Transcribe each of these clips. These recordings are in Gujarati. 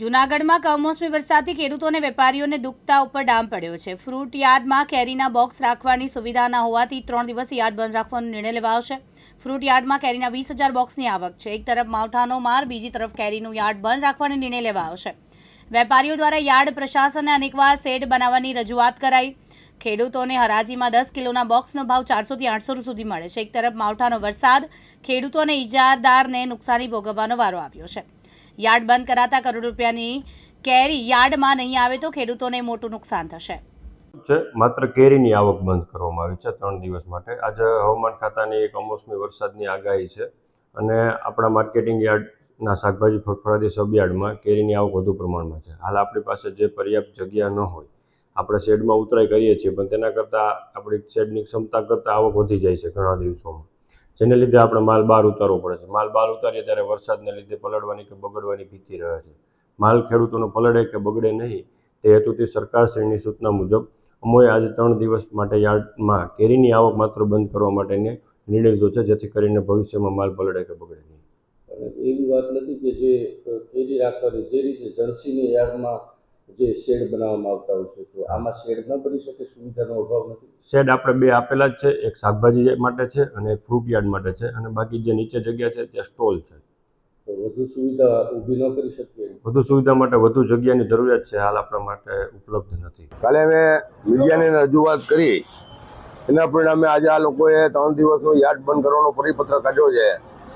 જૂનાગઢમાં કમોસમી વરસાદથી ખેડૂતોને વેપારીઓને દુખતા ઉપર ડામ પડ્યો છે. ફ્રૂટ યાર્ડમાં કેરીના બોક્સ રાખવાની સુવિધા ન હોવાથી ત્રણ દિવસ યાર્ડ બંધ રાખવાનો નિર્ણય લેવાયો છે. ફ્રૂટ યાર્ડમાં કેરીના વીસ હજાર બોક્સની આવક છે. એક તરફ માવઠાનો માર, બીજી તરફ કેરીનું યાર્ડ બંધ રાખવાનો નિર્ણય લેવાયો છે. વેપારીઓ દ્વારા યાર્ડ પ્રશાસનને અનેકવાર શેડ બનાવવાની રજૂઆત કરાઈ. ખેડૂતોને હરાજીમાં દસ કિલોના બોક્સનો ભાવ ચારસોથી આઠસો સુધી મળે છે. એક તરફ માવઠાનો વરસાદ, ખેડૂતોને ઇજારદારને નુકસાની ભોગવવાનો વારો આવ્યો છે. યાર્ડ બંધ કરાતા કરોડ રૂપિયાની કેરી યાર્ડમાં નહીં આવે તો ખેડૂતોને મોટું નુકસાન થશે. છે, માત્ર કેરીની આવક બંધ કરવામાં આવી છે ત્રણ દિવસ માટે. આજે હવામાન ખાતાની કમોસમી વરસાદની આગાહી છે અને આપણા માર્કેટિંગ યાર્ડના શાકભાજી ફળફળાદી સબ યાર્ડમાં કેરીની આવક વધુ પ્રમાણમાં છે. હાલ આપણી પાસે જે પર્યાપ્ત જગ્યા ન હોય, આપણે શેડમાં ઉતરાઈ કરીએ છીએ, પણ તેના કરતાં આપણી શેડની ક્ષમતા કરતાં આવક વધી જાય છે ઘણા દિવસોમાં. જેને લીધે આપણે માલ બહાર ઉતારવો પડે છે. માલ બહાર ઉતારીએ ત્યારે વરસાદને લીધે પલળવાની કે બગડવાની ભીતિ રહે છે. માલ ખેડૂતોનો પલળે કે બગડે નહીં તે હેતુથી સરકારશ્રીની સૂચના મુજબ અમોએ આજે ત્રણ દિવસ માટે યાર્ડમાં કેરીની આવક માત્ર બંધ કરવા માટેને નિર્ણય લીધો છે, જેથી કરીને ભવિષ્યમાં માલ પલળે કે બગડે નહીં. એવી વાત નથી કે જે કેરી રાખવાની જે રીતે જર્સીની યાર્ડમાં જે શેડ બનાવવામાં આવતા હોય છે તો આમાં શેડ ન બની શકે સુવિધાનો અભાવ નથી? શેડ આપણે બે આપેલા જ છે એક શાકભાજી માટે છે અને એક ફ્રૂટ યાર્ડ માટે છે અને બાકી જે નીચે જગ્યા છે ત્યાં સ્ટોલ છે. તો વધુ સુવિધા ઊભી ન કરી શકીએ વધુ સુવિધા માટે વધુ જગ્યાની જરૂરિયાત છે હાલ આપણા માટે ઉપલબ્ધ નથી. કાલે અમે મીડિયાને રજૂઆત કરી. એના પરિણામે આજે આ લોકોએ ત્રણ દિવસનો યાર્ડ બંધ કરવાનો પરિપત્ર કાઢ્યો છે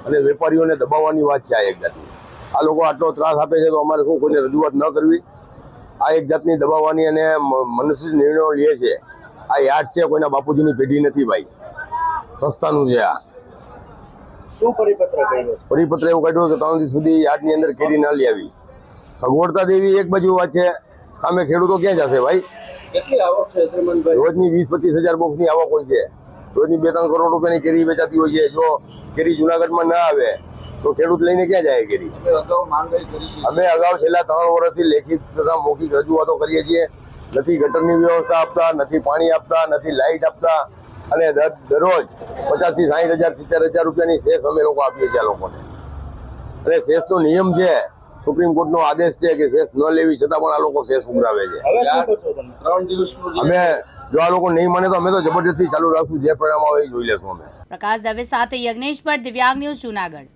અને વેપારીઓને દબાવવાની વાત છે આ એક જાતની. આ લોકો આટલો ત્રાસ આપે છે તો અમારે શું કોઈને રજૂઆત ન કરવી? આ એક જાતની દબાવવાની અને મનુષ્ય નિર્ણયો લે છે. આ યાદ છે કોઈના બાપુજીની પેઢી નથી ભાઈ. સંસ્થાનું છે આ. પરિપત્ર એવું કાઢ્યું કે ત્રણ દિવસ સુધી યાર્ડની અંદર કેરી ના લઈ આવી સગવડતા દેવી એક બાજુ વાત છે. સામે ખેડૂતો ક્યાં જશે ભાઈ? રોજની વીસ પચીસ હજાર બોક્સની આવક હોય છે. રોજની બે ત્રણ કરોડ રૂપિયાની કેરી વેચાતી હોય છે. જો કેરી જુનાગઢમાં ના આવે તો ખેડૂત લઈને ક્યાં જાય કેરી? કરી અમે અગાઉ છેલ્લા ત્રણ વર્ષથી લેખિત તથા મૌખિક રજૂઆતો કરીએ છીએ. નથી ગટરની વ્યવસ્થા આપતા નથી પાણી આપતા નથી લાઇટ આપતા. અને દરરોજ દરરોજ પચાસથી સાહીઠ હજાર સિત્તેર હજાર રૂપિયાની શેષ અમે લોકો આપીએ છીએ આ લોકોને. અને સેસનો નિયમ છે સુપ્રીમ કોર્ટનો આદેશ છે કે શેષ ન લેવી છતાં પણ આ લોકો શેષ ઉઘરાવે છે. હવે શું કરશો તમે? ત્રણ દિવસનું જે અમે જો આ લોકો નહીં માને તો અમે તો જબરજસ્તી ચાલુ રાખશું. જે પરિણામ આવે એ જોઈ લેશું અમે. પ્રકાશ દવે સાથે યજ્ઞેશ પર દિવ્યાંગ ન્યૂઝ જૂનાગઢ.